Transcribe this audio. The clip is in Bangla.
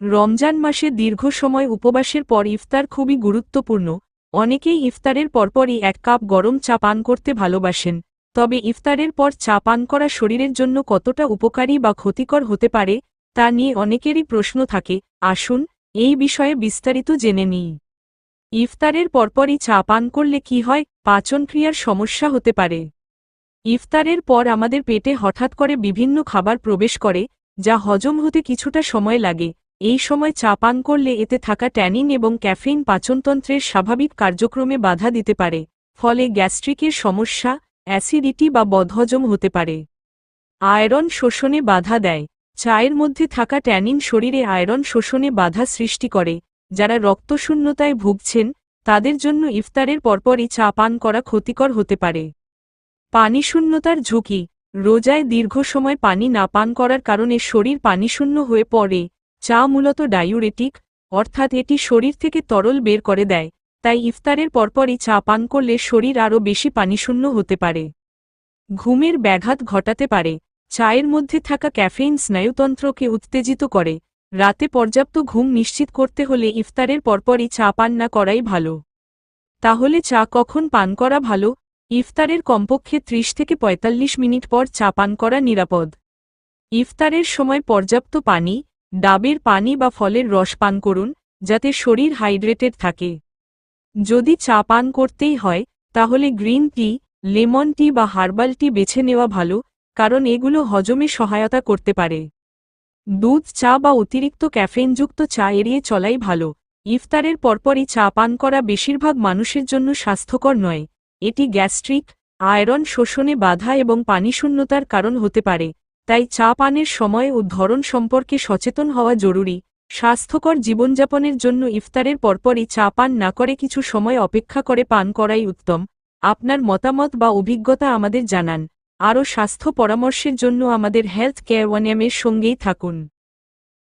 রমজান মাসে দীর্ঘ সময় উপবাসের পর ইফতার খুবই গুরুত্বপূর্ণ। অনেকেই ইফতারের পরপরই এক কাপ গরম চা পান করতে ভালোবাসেন। তবে ইফতারের পর চা পান করা শরীরের জন্য কতটা উপকারী বা ক্ষতিকর হতে পারে, তা নিয়ে অনেকেরই প্রশ্ন থাকে। আসুন এই বিষয়ে বিস্তারিত জেনে নিই। ইফতারের পরপরই চা পান করলে কি হয়? পাচনক্রিয়ার সমস্যা হতে পারে। ইফতারের পর আমাদের পেটে হঠাৎ করে বিভিন্ন খাবার প্রবেশ করে, যা হজম হতে কিছুটা সময় লাগে। এই সময় চা পান করলে এতে থাকা ট্যানিন এবং ক্যাফেইন পাচনতন্ত্রের স্বাভাবিক কার্যক্রমে বাধা দিতে পারে, ফলে গ্যাস্ট্রিকের সমস্যা, অ্যাসিডিটি বা বদহজম হতে পারে। আয়রন শোষণে বাধা দেয়। চায়ের মধ্যে থাকা ট্যানিন শরীরে আয়রন শোষণে বাধা সৃষ্টি করে। যারা রক্তশূন্যতায় ভুগছেন, তাদের জন্য ইফতারের পরপরই চা পান করা ক্ষতিকর হতে পারে। পানিশূন্যতার ঝুঁকি। রোজায় দীর্ঘ সময় পানি না পান করার কারণে শরীর পানিশূন্য হয়ে পড়ে। চা মূলত ডায়ুরেটিক অর্থাৎ এটি শরীর থেকে তরল বের করে দেয়, তাই ইফতারের পরপরই চা পান করলে শরীর আরও বেশি পানিশূন্য হতে পারে। ঘুমের ব্যাঘাত ঘটাতে পারে, চায়ের মধ্যে থাকা ক্যাফেইন স্নায়ুতন্ত্রকে উত্তেজিত করে, রাতে পর্যাপ্ত ঘুম নিশ্চিত করতে হলে ইফতারের পরপরই চা পান না করাই ভালো। তাহলে চা কখন পান করা ভালো? ইফতারের কমপক্ষে ত্রিশ থেকে ৪৫ মিনিট পর চা পান করা নিরাপদ। ইফতারের সময় পর্যাপ্ত পানি ডাবের পানি বা ফলের রস পান করুন, যাতে শরীর হাইড্রেটেড থাকে। যদি চা পান করতেই হয়, তাহলে গ্রিন টি, লেমন টি বা হার্বাল টি বেছে নেওয়া ভালো, কারণ এগুলো হজমে সহায়তা করতে পারে। দুধ, চা বা অতিরিক্ত ক্যাফেনযুক্ত চা এড়িয়ে চলাই ভালো। ইফতারের পরপরই চা পান করা বেশিরভাগ মানুষের জন্য স্বাস্থ্যকর নয়। এটি গ্যাস্ট্রিক, আয়রন, শোষণে বাধা এবং পানিশূন্যতার কারণ হতে পারে। তাই চা পানের সময় ও ধরন সম্পর্কে সচেতন হওয়া জরুরি। স্বাস্থ্যকর জীবনযাপনের জন্য ইফতারের পরপরই চা পান না করে কিছু সময় অপেক্ষা করে পান করাই উত্তম। আপনার মতামত বা অভিজ্ঞতা আমাদের জানান। আরও স্বাস্থ্য পরামর্শের জন্য আমাদের হেলথ কেয়ার ওয়ানিয়ামের সঙ্গেই থাকুন।